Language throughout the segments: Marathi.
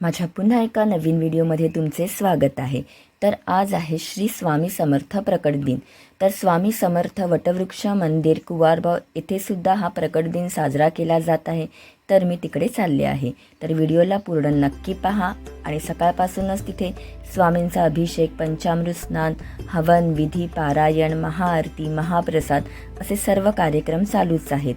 माझ्या पुन्हा एका नवीन व्हिडिओमध्ये तुमचे स्वागत आहे. तर आज आहे श्री स्वामी समर्थ प्रकट दिन. तर स्वामी समर्थ वटवृक्ष मंदिर कुवारबाव येथे सुद्धा हा प्रकट दिन साजरा केला जात आहे. तर मी तिकडे चालले आहे. तर व्हिडिओला पूर्ण नक्की पहा आणि सकाळपासूनच तिथे स्वामींचा अभिषेक पंचामृत स्नान हवन विधी पारायण महाआरती महाप्रसाद असे सर्व कार्यक्रम चालूच आहेत.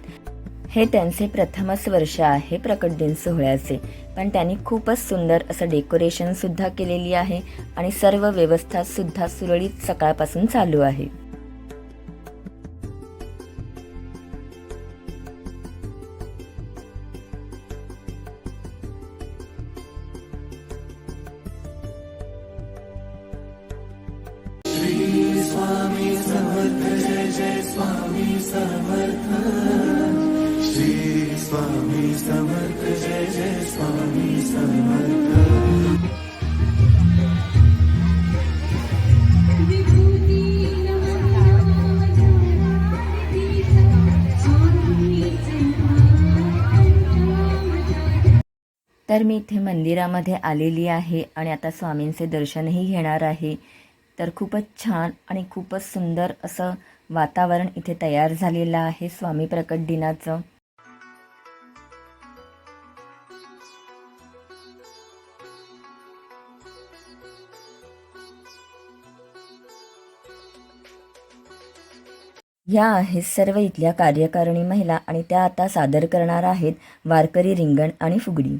हे त्यांचे प्रथमच वर्ष आहे प्रकट दिन सोहळ्याचे. पण त्यांनी खूपच सुंदर असं डेकोरेशनसुद्धा केलेली आहे आणि सर्व व्यवस्था सुद्धा सुरळीत सकाळपासून चालू आहे. तर मी इथे मंदिरामध्ये आलेली आहे आणि आता स्वामींचे दर्शनही घेणार आहे. तर खूपच छान आणि खूपच सुंदर असं वातावरण इथे तयार झालेलं आहे स्वामी प्रकट दिनाचं. या आहेत सर्व इथल्या कार्यकारिणी महिला आणि त्या आता सादर करणार आहेत वारकरी रिंगण आणि फुगडी.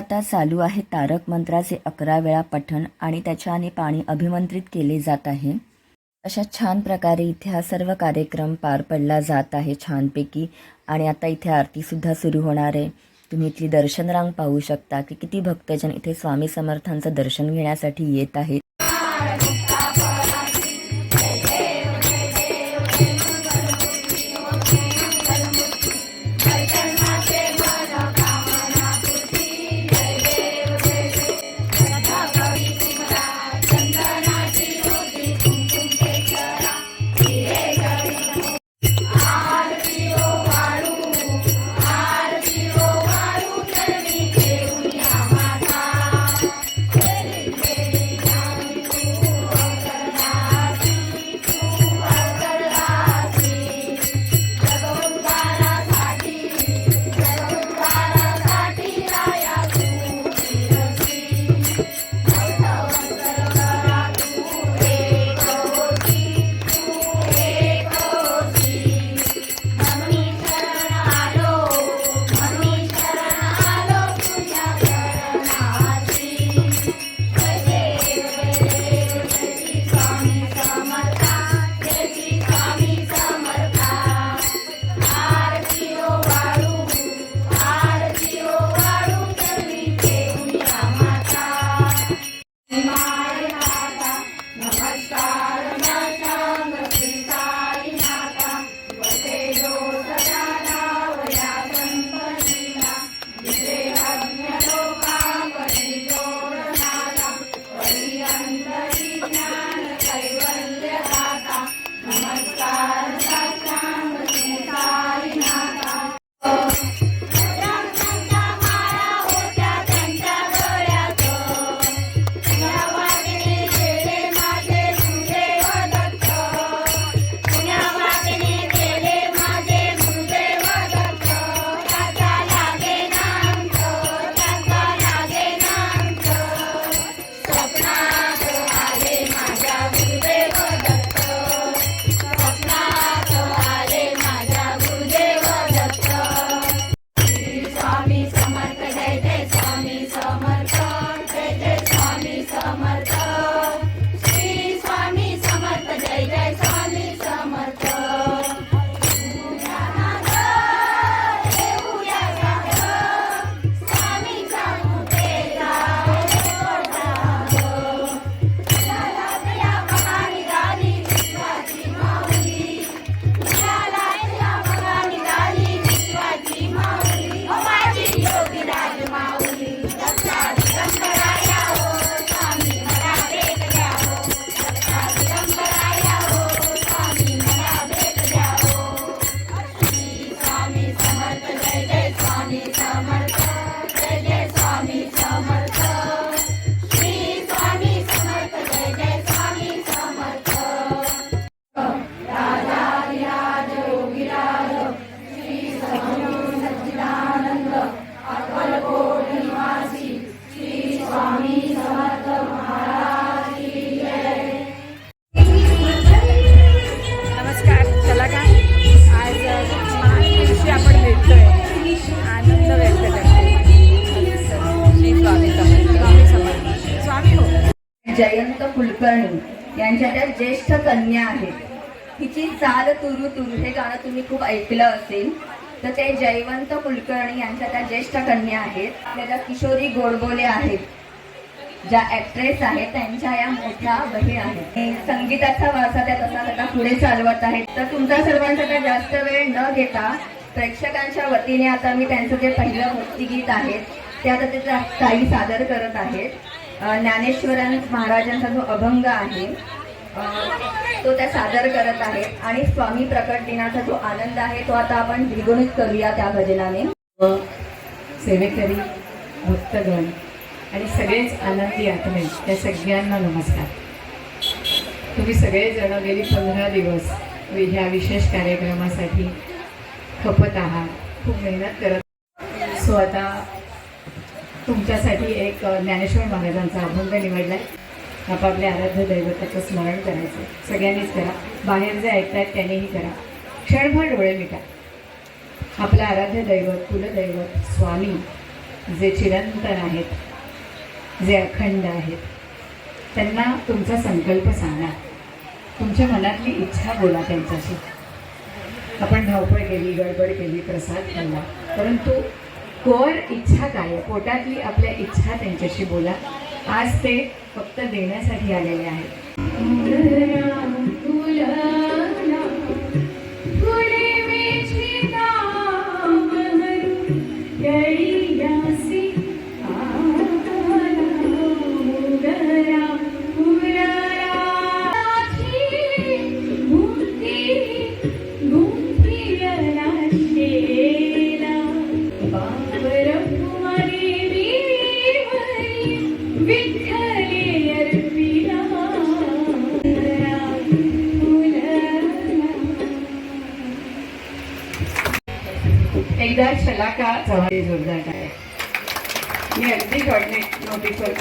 आता चालू आहे तारक मंत्राचे अकरा वेळा पठण आणि त्याच्याने पाणी अभिमंत्रित केले जात आहे. अशा छान प्रकारे इथे हा सर्व कार्यक्रम पार पडला जात आहे छानपैकी आणि आता इथे आरतीसुद्धा सुरू होणार आहे. तुम्ही इथली दर्शन रांग पाहू शकता की किती भक्तजन इथे स्वामी समर्थांचं दर्शन घेण्यासाठी येत आहेत. जयंत कुलकर्णी यांच्या त्या ज्येष्ठ कन्या आहेत. तिची चाल तुरु तुरु हे गाणं तुम्ही खूप ऐकलं असेल. तर ते जयवंत कुलकर्णी यांच्या त्या ज्येष्ठ कन्या आहेत. आपल्या ज्या किशोरी गोडबोले आहेत. ज्या ऍक्ट्रेस आहेत त्यांच्या या मोठ्या बही आहेत. संगीताचा वारसा त्या तसा आता पुढे चालवत आहेत. तर तुमचा सर्वांचा जास्त वेळ न घेता प्रेक्षकांच्या वतीने आता मी त्यांचं जे पहिलं भक्तिगीत आहे ते आता ते काही सादर करत आहेत. ज्ञानेश्वर महाराजांचा जो अभंग आहे तो त्या सादर करत आहेत. आणि स्वामी प्रकट दिनाचा जो आनंद आहे तो आता आपण द्विगुणित करूया त्या भजनाने. व सेवेकरी भक्तगण आणि सगळेच आनंदी आत्मे त्या सगळ्यांना नमस्कार. तुम्ही सगळेजण गेली पंधरा दिवस ह्या विशेष कार्यक्रमासाठी खपत आहात खूप मेहनत करत सो आता तुमच्यासाठी एक ज्ञानेश्वर महाराजांचा अभंग निवडला आहे आपापल्या आराध्य दैवताचं स्मरण करायचं सगळ्यांनीच करा. बाहेर जे ऐकतात त्यांनीही करा. क्षणभर डोळे मिटा. आपलं आराध्य दैवत कुलदैवत स्वामी जे चिरंतन आहेत जे अखंड आहेत त्यांना तुमचा संकल्प सांगा. तुमच्या मनातली इच्छा बोला त्यांच्याशी. आपण धावपळ केली गडबड केली प्रसाद खाल्ला परंतु कोर इच्छा काय आहे? पोटातली आपल्या इच्छा त्यांच्याशी बोला आज ते फक्त देण्यासाठी आलेले आहेत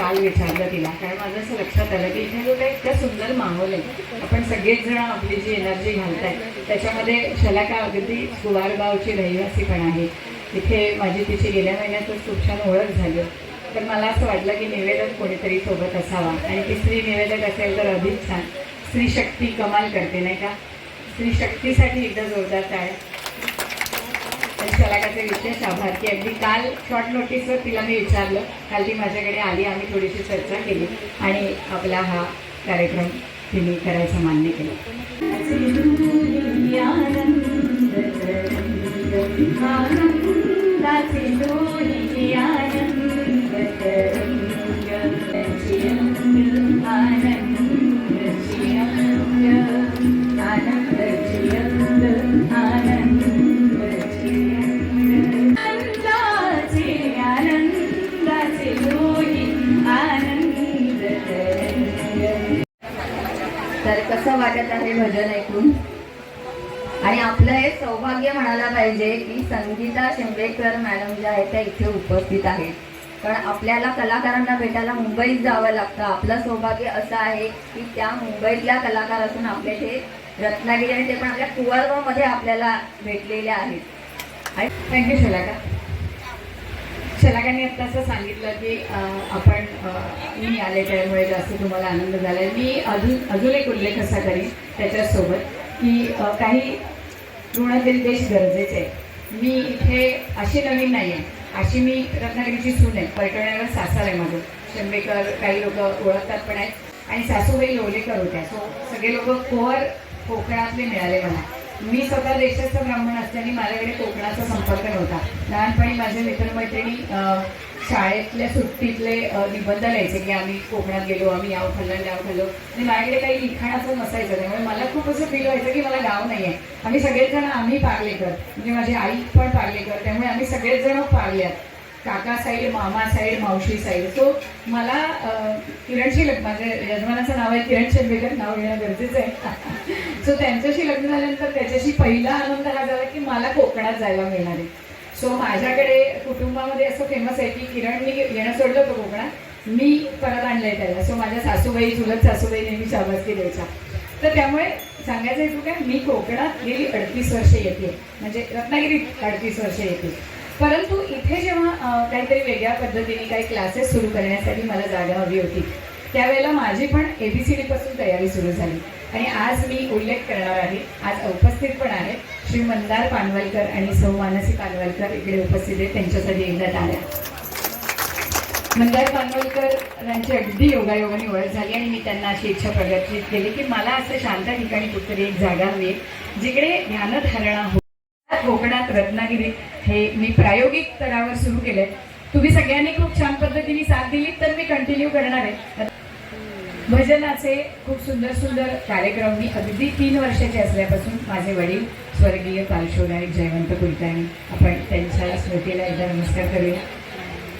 काल विचारलं तिला कारण माझं असं लक्षात आलं की इथे जो काही सुंदर माहोल आहे आपण सगळेच जण आपली जी एनर्जी घालताय त्याच्यामध्ये शलाका अगदी सुवारगावची रहिवासी पण आहे. तिथे माझी तिची गेल्या महिन्यातच खूप छान ओळख झाली. तर मला असं वाटलं की निवेदक कोणीतरी सोबत असावा. आणि ती स्त्री निवेदक असेल तर अधिक छान. स्त्री शक्ती कमाल करते नाही का? स्त्री शक्तीसाठी एकदा जोरदार आहे आणि विशेष आभार. की अगदी काल शॉर्ट नोटीसवर तिला मी विचारलं. काल ती माझ्याकडे आली आम्ही थोडीशी चर्चा केली आणि आपला हा कार्यक्रम तिने करायचं मान्य केलं. संगीता शिंदेकर मॅडम ज्या आहेत त्या इथे उपस्थित आहेत. कारण आपल्याला कलाकारांना भेटायला मुंबईत जावं लागतं. आपलं सौभाग्य असं आहे की त्या मुंबईतल्या कलाकार असून आपल्या ते रत्नागिरी आणि ते पण आपल्या कुवारगावमध्ये आपल्याला भेटलेले आहेत. आणि थँक्यू शलाका. शलाकाने आत्ता असं सांगितलं की आपण मी आले त्यामुळे जास्त तुम्हाला आनंद झाला मी अजून अजून एक उल्लेख असा करीन त्याच्यासोबत की काही काही देश गरजेचे आहे मी इथे अशी नवीन नाही आहे अशी मी रत्नागिरीची सून आहे. परटवण्यावर सासर आहे माझं. शंभेकर काही लोक ओळखतात पण आहेत. आणि सासूबाई लोलेकर होत्या. सो सगळे लोक कोहर कोकणातले मिळाले मला. मी स्वतः देशस्थ ब्राह्मण असल्याने माझ्याकडे कोकणाचा संपर्क नव्हता. लहानपणी माझे मित्रमैत्रिणी शाळेतल्या सुट्टीतले निबंध लिहायचे की आम्ही कोकणात गेलो आम्ही याव खाल्लं याव खाल्लो आणि माझ्याकडे काही लिखाणाचं नसायचं त्यामुळे म्हणजे मला खूप असं फील व्हायचं की मला गाव नाही आहे आम्ही सगळेच जण आम्ही पार्लेकर म्हणजे माझी आई पण पार्लेकर त्यामुळे आम्ही सगळेच जण पार्ल्यात काका साईड मामा साईड मावशी साईड. सो मला किरणशी लग्न माझ्या यजमानाचं नाव आहे किरण शेंबेकर नाव घेणं गरजेचं आहे. सो त्यांच्याशी लग्न झाल्यानंतर त्याच्याशी पहिला आनंद हा झाला की मला कोकणात जायला मिळणार आहे. सो माझ्याकडे कुटुंबामध्ये असं फेमस आहे की किरणनी येणं सोडलं होतं कोकणात मी परत आणलंय त्याला. सो माझ्या सासूबाई चुलत सासूबाई नेहमी शाबासकी द्यायच्या. तर त्यामुळे सांगायचं हेतू काय मी कोकणात गेली अडतीस वर्ष येते. म्हणजे रत्नागिरीत अडतीस वर्ष येते. परंतु इथे जेव्हा काहीतरी वेगळ्या पद्धतीने काही क्लासेस सुरू करण्यासाठी मला जागा हवी होती त्यावेळेला माझी पण ए बी सी डीपासून तयारी सुरू झाली. आणि आज मी उल्लेख करणार आहे आज उपस्थित पण आहे. श्री मंदार पानवलकर आणि सौ मानसी पानवलकर इकडे उपस्थित आहेत त्यांच्यासाठी एकदा आल्या मंदार पानवलकरांची अगदी योगायोगाने ओळख झाली आणि मी त्यांना अशी इच्छा प्रदर्शित केली की मला असं शांत ठिकाणी कुठतरी एक जागा हवी आहे, जिकडे ध्यानधारणा हो कोकणात रत्नागिरी हे मी प्रायोगिक स्तरावर सुरू केलंय. तुम्ही सगळ्यांनी खूप छान पद्धतीने साथ दिली तर मी कंटिन्यू करणार आहे. भजनाचे खूप सुंदर सुंदर कार्यक्रम मी अगदी तीन वर्षाचे असल्यापासून माझे वडील स्वर्गीय पार्श्वगायक जयवंत कुलकर्णी. आपण त्यांच्या स्मृतीला एकदा नमस्कार करूया.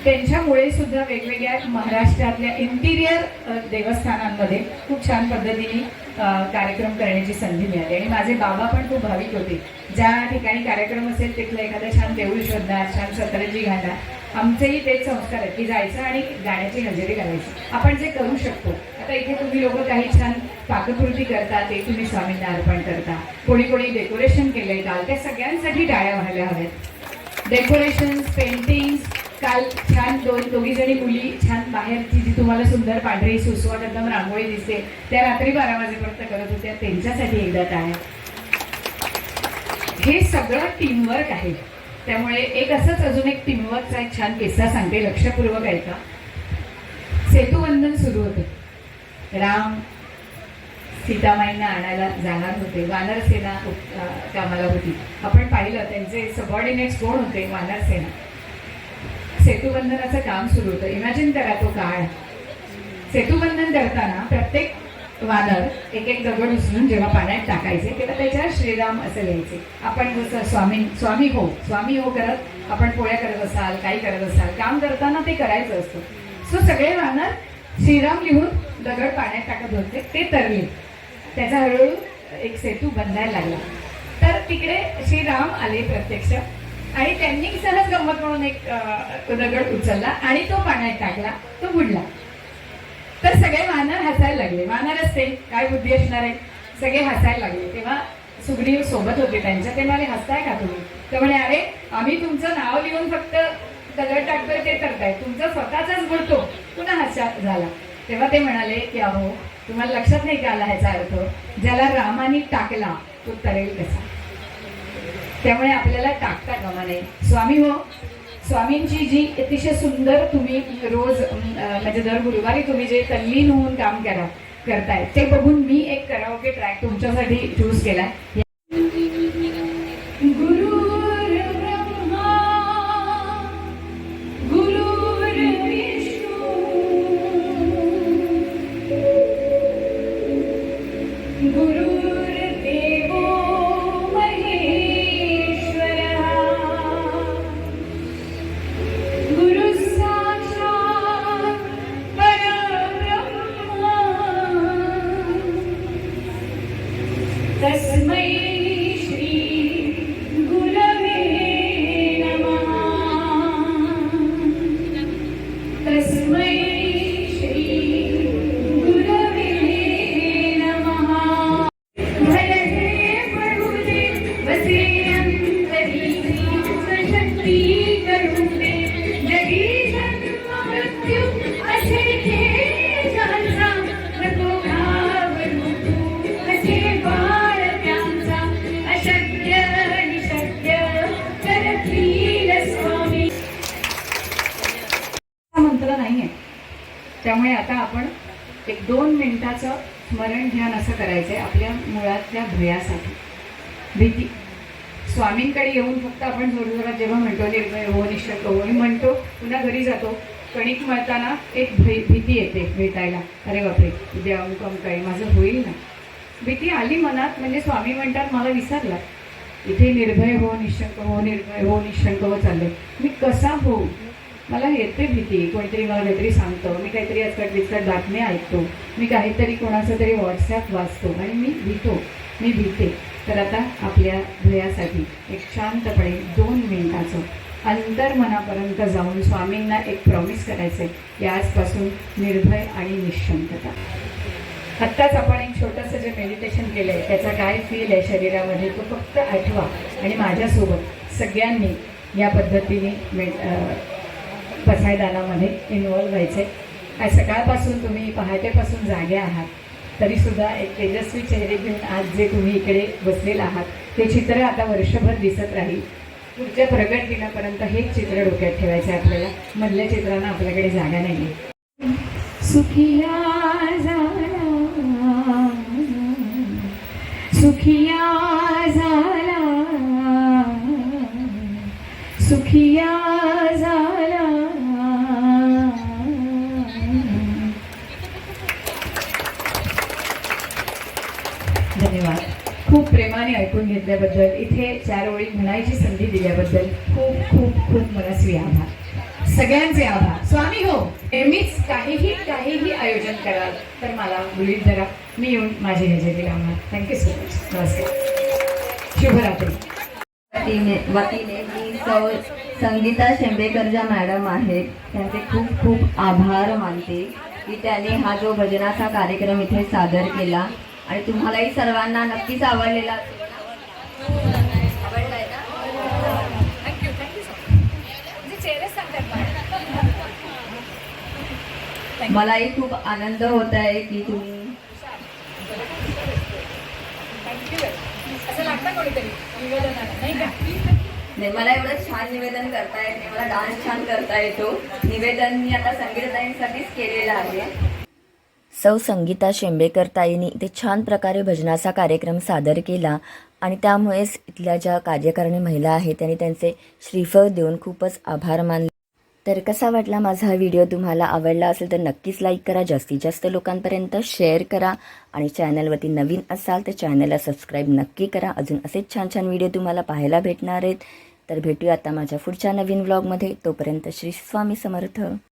त्यांच्यामुळे सुद्धा वेगवेगळ्या महाराष्ट्रातल्या इंटिरियर देवस्थानांमध्ये खूप छान पद्धतीने कार्यक्रम करण्याची संधी मिळाली. आणि माझे बाबा पण खूप भाविक होते. ज्या ठिकाणी कार्यक्रम असेल तिथलं एखादं छान देऊळ शोधणार छान सतरंजी घालणार. आमचेही तेच संस्कार आहेत की जायचं आणि गाण्याची हजेरी घालायची आपण जे करू शकतो आता इथे तुम्ही लोक काही छान पाककृती करता ते तुम्ही स्वामींना अर्पण करता. कोणी कोणी डेकोरेशन केलंय काल त्या सगळ्यांसाठी टाळ्या व्हायला हव्यात. डेकोरेशन पेंटिंग काल छान दोन दोघी जणी मुली छान बाहेरची जी तुम्हाला सुंदर पांढरी सुसवाट एकदम रांगोळी दिसते त्या रात्री बारा वाजेपर्यंत करत होत्या त्यांच्यासाठी एकदा टाळ्या. हे सगळं टीमवर्क आहे. त्यामुळे एक असंच अजून एक टीमवर्कचा एक छान किस्सा सांगते लक्षपूर्वक ऐका. सेतुवंदन सुरू होते. राम सीतामाईंना आणायला जाणार होते. वानर सेना कामाला होती. आपण पाहिलं त्यांचे सबॉर्डिनेट्स कोण होते? वानर सेना. सेतुबंधनाचं काम सुरू होतं. इमॅजिन करा तो काळ. सेतुबंधन करताना प्रत्येक वानर एक एक दगड उचलून जेव्हा पाण्यात टाकायचे तेव्हा त्याच्यावर श्रीराम असे लिहायचे. आपण जसं स्वामी स्वामी हो स्वामी हो करत आपण पोळ्या करत असाल काही करत असाल काम करताना ते करायचं असतं. सो सगळे वानर श्रीराम लिहून दगड पाण्यात टाकत होते. ते तरले. त्याचा हळूहळू एक सेतू बंधायला लागला. तर तिकडे श्रीराम आले प्रत्यक्ष. आणि त्यांनी सहज गंमत म्हणून एक दगड उचलला आणि तो पाण्यात टाकला. तो बुडला. तर सगळे वानर हसायला लागले. वानर असते. काय बुद्धी असणार आहे? सगळे हसायला लागले. तेव्हा सुग्रीव सोबत होते त्यांच्या. ते म्हणाले हसताय का तुम्ही? तर म्हणे अरे आम्ही तुमचं नाव लिहून फक्त दगड टाकतोय ते करताय. तुमचं स्वतःचाच बुडतो. पुन्हा हसा झाला. तेव्हा ते म्हणाले की अहो तुम्हाला लक्षात नाही का आला ह्याचा अर्थ? ज्याला रामाने टाकला तो तरेल कसा? त्यामुळे आपल्याला टाकता कामा नाही स्वामी हो स्वामींची जी अतिशय सुंदर तुम्ही रोज म्हणजे दर गुरुवारी तुम्ही जे तल्लीन होऊन काम करा करताय ते बघून मी एक कराओके ट्रॅक तुमच्यासाठी चूज केलाय. हा नाही आहे त्यामुळे आता आपण एक दोन मिनटाचं स्मरण ध्यान असं करायचं आहे आपल्या मुळातल्या भयासाठी. भीती. स्वामींकडे येऊन फक्त आपण जोरजोरात जेव्हा म्हणतो निर्भय हो हो मी म्हणतो पुन्हा घरी जातो. कणिक मळताना एक भय भीती येते भेटायला. अरे बापरे उद्या अमुक अमुक आहे माझं होईल ना? भीती आली मनात म्हणजे स्वामी म्हणतात मला विसरला इथे निर्भय हो निशंक हो निर्भय हो निशंक हो चाललंय. मी कसा होऊ? मला येते भीती कोणीतरी मला काहीतरी सांगतं. मी काहीतरी आजकाल विचकट बातम्या ऐकतो. मी काहीतरी कोणाचं तरी व्हॉट्सॲप वाचतो आणि मी भीतो. मी भीते. तर आता आपल्या भयासाठी एक शांतपणे दोन मिनिटाचं अंतर्मनापर्यंत जाऊन स्वामींना एक प्रॉमिस करायचं आहे की आजपासून निर्भय आणि निशंकता. आत्ताच आपण एक छोटंसं जे मेडिटेशन केलं आहे त्याचा काय फील आहे शरीरामध्ये तो फक्त आठवा. आणि माझ्यासोबत सगळ्यांनी या पद्धतीने मे पसायदानामध्ये इन्वॉल्व्ह व्हायचे. आज सकाळपासून तुम्ही पहाटेपासून जागे आहात. तरीसुद्धा एक तेजस्वी चेहरे घेऊन आज जे तुम्ही इकडे बसलेला आहात ते चित्र आता वर्षभर दिसत राहील. पुढच्या प्रगट दिनापर्यंत हेच चित्र डोक्यात ठेवायचं आहे आपल्याला. मधल्या चित्रांना आपल्याकडे जागा नाही आहे सुखिया झाला. सुखिया झाला. सुखिया ऐकून घेतल्याबद्दल इथे चार ओळी म्हणायची संधी दिल्याबद्दल खूप खूप खूप मनस्वी आभार. सगळ्यांचे आभार. स्वामी हो नेहमीच काहीही काहीही आयोजन कराल तर मला गृहीत धरा. मी येऊन माझी हजेरी लावणार थँक्यू सो मच नमस्कार. शुभरात्री. वतीने वतीने मी सौ संगीता शेंबेकर ज्या मॅडम आहेत. त्यांचे खूप खूप आभार मानते की त्यांनी हा जो भजनाचा कार्यक्रम इथे सादर केला. आणि तुम्हालाही सर्वांना नक्कीच आवडलेला मलाही खूप आनंद होत आहे की तुम्ही नाही मला एवढं छान निवेदन करता येत नाही. मला डान्स छान करता येतो. निवेदन मी आता संगीतताईंसाठीच केलेलं आहे. सौ संगीता शेंबेकर ताईंनी इथे छान प्रकारे भजनाचा कार्यक्रम सादर केला आणि त्यामुळेच इथल्या ज्या कार्यकारिणी महिला आहेत त्यांनी त्यांचे श्रीफळ देऊन खूपच आभार मानले. तर कसा वाटला माझा हा व्हिडिओ तुम्हाला आवडला असेल तर नक्कीच लाईक करा. जास्तीत जास्त लोकांपर्यंत शेअर करा. आणि चॅनलवरती नवीन असाल तर चॅनलला सबस्क्राईब नक्की करा. अजून असेच छान छान व्हिडिओ तुम्हाला पाहायला भेटणार आहेत. तर भेटूया आता माझ्या पुढच्या नवीन व्लॉगमध्ये तोपर्यंत श्री स्वामी समर्थ.